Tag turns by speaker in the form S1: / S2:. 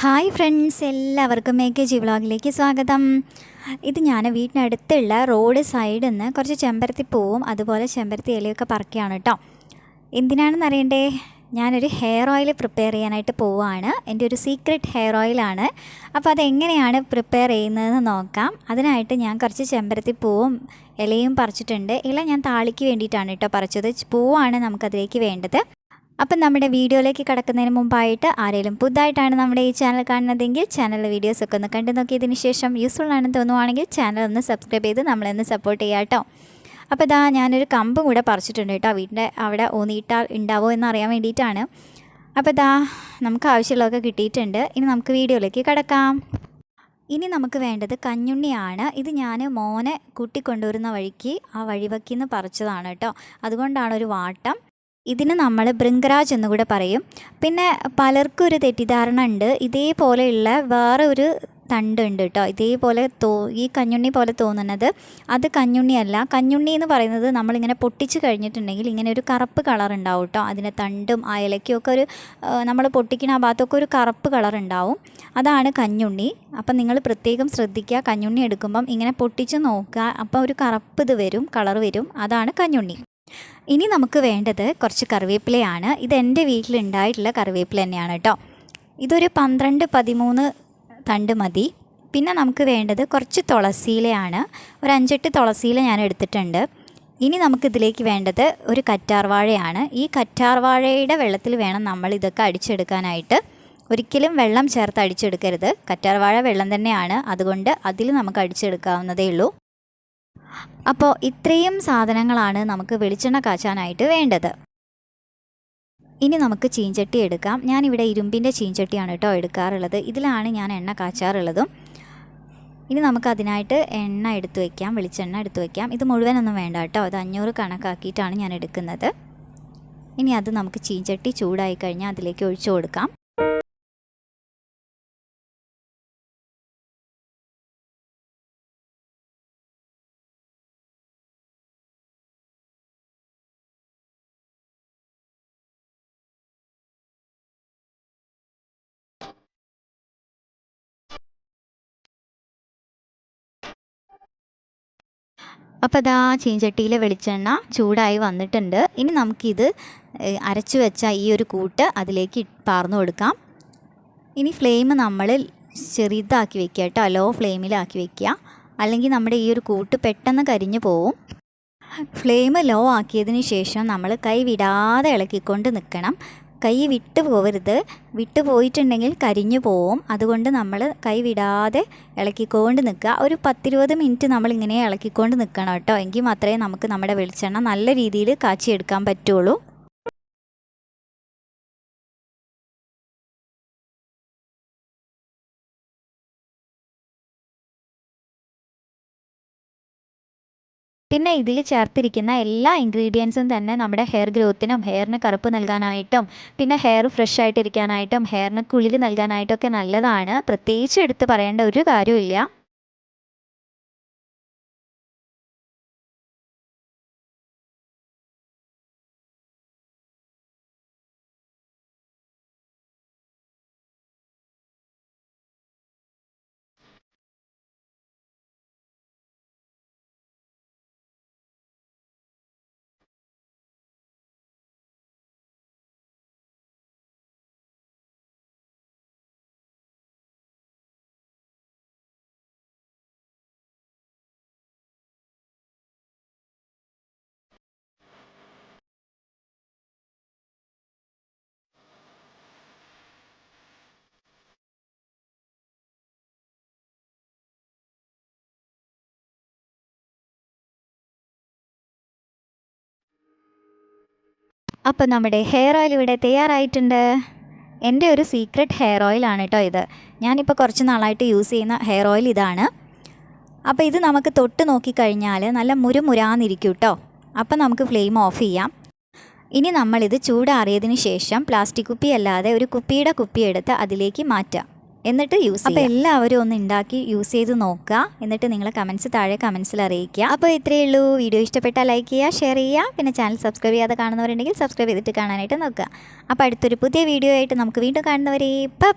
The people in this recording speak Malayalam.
S1: ഹായ് ഫ്രണ്ട്സ് എല്ലാവർക്കും എ കെ ജി വ്ളോഗിലേക്ക് സ്വാഗതം. ഇത് ഞാൻ വീട്ടിനടുത്തുള്ള റോഡ് സൈഡിൽ നിന്ന് കുറച്ച് ചെമ്പരത്തി പൂവും അതുപോലെ ചെമ്പരത്തി ഇലയൊക്കെ പറക്കുകയാണ് കേട്ടോ എന്തിനാണെന്ന് അറിയണ്ടേ? ഞാനൊരു ഹെയർ ഓയിൽ പ്രിപ്പയർ ചെയ്യാനായിട്ട് പോവുകയാണ്. എന്റെ ഒരു സീക്രട്ട് ഹെയർ ഓയിലാണ് അപ്പോൾ അതെങ്ങനെയാണ് പ്രിപ്പയർ ചെയ്യുന്നതെന്ന് നോക്കാം. അതിനായിട്ട് ഞാൻ കുറച്ച് ചെമ്പരത്തി പൂവും ഇലയും പറിച്ചിട്ടുണ്ട്. ഇല ഞാൻ താളിക്ക് വേണ്ടിയിട്ടാണ് കേട്ടോ പറിച്ചത്. പൂവാണ് നമുക്കതിലേക്ക് വേണ്ടത്. അപ്പം നമ്മുടെ വീഡിയോയിലേക്ക് കിടക്കുന്നതിന് മുമ്പായിട്ട് ആരെങ്കിലും പുതുതായിട്ടാണ് നമ്മുടെ ഈ ചാനൽ കാണുന്നതെങ്കിൽ ചാനലിലെ വീഡിയോസൊക്കെ ഒന്ന് കണ്ടു നോക്കിയതിന് ശേഷം യൂസ്ഫുൾ ആണെന്ന് തോന്നുവാണെങ്കിൽ ചാനൽ ഒന്ന് സബ്സ്ക്രൈബ് ചെയ്ത് നമ്മളൊന്ന് സപ്പോർട്ട് ചെയ്യാം കേട്ടോ. അപ്പോൾ ഇതാ ഞാനൊരു കമ്പും കൂടെ പറിച്ചിട്ടുണ്ട് കേട്ടോ. വീടിന്റെ അവിടെ ഊന്നിയിട്ടാൽ എന്ന് അറിയാൻ വേണ്ടിയിട്ടാണ്. അപ്പോൾ ഇതാ നമുക്ക് ആവശ്യമുള്ളതൊക്കെ കിട്ടിയിട്ടുണ്ട്. ഇനി നമുക്ക് വീഡിയോയിലേക്ക് കിടക്കാം. ഇനി നമുക്ക് വേണ്ടത് കഞ്ഞുണ്ണിയാണ്. ഇത് ഞാൻ മോനെ കൂട്ടിക്കൊണ്ടുവരുന്ന വഴിക്ക് ആ വഴിവക്കിന്ന് പറിച്ചതാണ് കേട്ടോ. അതുകൊണ്ടാണ് ഒരു വാട്ടം. ഇതിന് നമ്മൾ ബൃങ്കരാജ് എന്നുകൂടെ പറയും. പിന്നെ പലർക്കും ഒരു തെറ്റിദ്ധാരണ ഉണ്ട്. ഇതേപോലെയുള്ള വേറെ ഒരു തണ്ട് ഉണ്ട് കേട്ടോ. ഇതേപോലെ തോ ഈ കഞ്ഞുണ്ണി പോലെ തോന്നുന്നത്. അത് കഞ്ഞുണ്ണിയല്ല കഞ്ഞുണ്ണി എന്ന് പറയുന്നത് നമ്മളിങ്ങനെ പൊട്ടിച്ച് കഴിഞ്ഞിട്ടുണ്ടെങ്കിൽ ഇങ്ങനെ ഒരു കറുപ്പ് കളർ ഉണ്ടാവും കേട്ടോ. അതിന്റെ തണ്ടും ആ ഇലയ്ക്കൊക്കെ ഒരു നമ്മൾ പൊട്ടിക്കുന്ന ആ ഭാഗത്തൊക്കെ ഒരു കറുപ്പ് കളർ ഉണ്ടാവും. അതാണ് കഞ്ഞുണ്ണി. അപ്പം നിങ്ങൾ പ്രത്യേകം ശ്രദ്ധിക്കുക. കഞ്ഞുണ്ണി എടുക്കുമ്പം ഇങ്ങനെ പൊട്ടിച്ച് നോക്കുക. അപ്പോൾ ഒരു കറുപ്പ് ഇത് വരും കളർ വരും. അതാണ് കഞ്ഞുണ്ണി. ഇനി നമുക്ക് വേണ്ടത് കുറച്ച് കറിവേപ്പിലയാണ്. ഇത് എന്റെ വീട്ടിലുണ്ടായിട്ടുള്ള കറിവേപ്പില തന്നെയാണ് കേട്ടോ. ഇതൊരു പന്ത്രണ്ട് പതിമൂന്ന് തണ്ട് മതി. പിന്നെ നമുക്ക് വേണ്ടത് കുറച്ച് തുളസിയിലയാണ് ഒരു അഞ്ചെട്ട് തുളസിയില ഞാൻ എടുത്തിട്ടുണ്ട്. ഇനി നമുക്കിതിലേക്ക് വേണ്ടത് ഒരു കറ്റാർവാഴയാണ്. ഈ കറ്റാർവാഴയുടെ വെള്ളത്തിൽ വേണം നമ്മൾ ഇതൊക്കെ അടിച്ചെടുക്കാനായിട്ട്. ഒരിക്കലും വെള്ളം ചേർത്ത് അടിച്ചെടുക്കരുത്. കറ്റാർവാഴ വെള്ളം തന്നെയാണ്. അതുകൊണ്ട് അതിൽ നമുക്ക് അടിച്ചെടുക്കാവുന്നതേ ഉള്ളൂ. അപ്പോൾ ഇത്രയും സാധനങ്ങളാണ് നമുക്ക് വെളിച്ചെണ്ണ കാച്ചാനായിട്ട് വേണ്ടത്. ഇനി നമുക്ക് ചീഞ്ചട്ടി എടുക്കാം. ഞാനിവിടെ ഇരുമ്പിന്റെ ചീഞ്ചട്ടിയാണ് കേട്ടോ എടുക്കാറുള്ളത്. ഇതിലാണ് ഞാൻ എണ്ണ കാച്ചാറുള്ളതും. ഇനി നമുക്ക് അതിനായിട്ട് എണ്ണ എടുത്തു വയ്ക്കാം വെളിച്ചെണ്ണ എടുത്തു വയ്ക്കാം ഇത് മുഴുവനൊന്നും വേണ്ട കേട്ടോ. അത് അഞ്ഞൂറ് കണക്കാക്കിയിട്ടാണ് ഞാൻ എടുക്കുന്നത്. ഇനി അത് നമുക്ക് ചീഞ്ചട്ടി ചൂടായി കഴിഞ്ഞാൽ അതിലേക്ക് ഒഴിച്ചു കൊടുക്കാം. അപ്പോൾ അതാ ചീഞ്ചട്ടിയിലെ വെളിച്ചെണ്ണ ചൂടായി വന്നിട്ടുണ്ട്. ഇനി നമുക്കിത് അരച്ചു വെച്ച ഈ ഒരു കൂട്ട് അതിലേക്ക് പാർന്നു കൊടുക്കാം. ഇനി ഫ്ലെയിം നമ്മൾ ചെറുതാക്കി വെക്കുക കേട്ടോ. ലോ ഫ്ലെയിമിലാക്കി വെക്കുക. അല്ലെങ്കിൽ നമ്മുടെ ഈ ഒരു കൂട്ട് പെട്ടെന്ന് കരിഞ്ഞു പോവും. ഫ്ലെയിം ലോ ആക്കിയതിന് ശേഷം നമ്മൾ കൈ വിടാതെ ഇളക്കിക്കൊണ്ട് നിൽക്കണം. കൈ വിട്ടു പോകരുത് വിട്ടു പോയിട്ടുണ്ടെങ്കിൽ കരിഞ്ഞു പോവും. അതുകൊണ്ട് നമ്മൾ കൈ വിടാതെ ഇളക്കിക്കൊണ്ട് നിൽക്കുക. ഒരു പത്തിരുപത് മിനിറ്റ് നമ്മൾ ഇങ്ങനെ ഇളക്കിക്കൊണ്ട് നിൽക്കണം കേട്ടോ. എങ്കിൽ മാത്രമേ നമുക്ക് നമ്മുടെ വെളിച്ചെണ്ണ നല്ല രീതിയിൽ കാച്ചിയെടുക്കാൻ പറ്റുള്ളൂ. പിന്നെ ഇതിൽ ചേർത്തിരിക്കുന്ന എല്ലാ ഇൻഗ്രീഡിയൻസും തന്നെ നമ്മുടെ ഹെയർ ഗ്രോത്തിനും ഹെയറിന് കറുപ്പ് നൽകാനായിട്ടും പിന്നെ ഹെയർ ഫ്രഷ് ആയിട്ടിരിക്കാനായിട്ടും ഹെയറിന് കുളിർ നൽകാനായിട്ടൊക്കെ നല്ലതാണ്. പ്രത്യേകിച്ച് എടുത്ത് പറയേണ്ട ഒരു കാര്യമില്ല അപ്പോൾ നമ്മുടെ ഹെയർ ഓയിൽ ഇവിടെ തയ്യാറായിട്ടുണ്ട്. എന്റെ ഒരു സീക്രട്ട് ഹെയർ ഓയിലാണ് കേട്ടോ ഇത്. ഞാനിപ്പോൾ കുറച്ച് നാളായിട്ട് യൂസ് ചെയ്യുന്ന ഹെയർ ഓയിൽ ഇതാണ്. അപ്പോൾ ഇത് നമുക്ക് തൊട്ട് നോക്കിക്കഴിഞ്ഞാൽ നല്ല മുരുമുരാന്നിരിക്കും കേട്ടോ അപ്പോൾ നമുക്ക് ഫ്ലെയിം ഓഫ് ചെയ്യാം. ഇനി നമ്മളിത് ചൂടാറിയതിന് ശേഷം പ്ലാസ്റ്റിക് കുപ്പി അല്ലാതെ ഒരു കുപ്പിയുടെ കുപ്പി എടുത്ത് അതിലേക്ക് മാറ്റാം. എന്നിട്ട് യൂസ് അപ്പോൾ എല്ലാവരും ഒന്ന് ഉണ്ടാക്കി യൂസ് ചെയ്ത് നോക്കുക. എന്നിട്ട് നിങ്ങൾ കമൻസ് താഴെ കമൻസിൽ അറിയിക്കുക. അപ്പോൾ ഇത്രയേ ഉള്ളൂ. വീഡിയോ ഇഷ്ടപ്പെട്ടാൽ ലൈക്ക് ചെയ്യുക ഷെയർ ചെയ്യുക. പിന്നെ ചാനൽ സബ്സ്ക്രൈബ് ചെയ്യാതെ കാണുന്നവരുണ്ടെങ്കിൽ സബ്സ്ക്രൈബ് ചെയ്തിട്ട് കാണാനായിട്ട് നോക്കുക. അപ്പോൾ അടുത്തൊരു പുതിയ വീഡിയോ ആയിട്ട് നമുക്ക് വീണ്ടും കാണുന്നവരെ ബൈ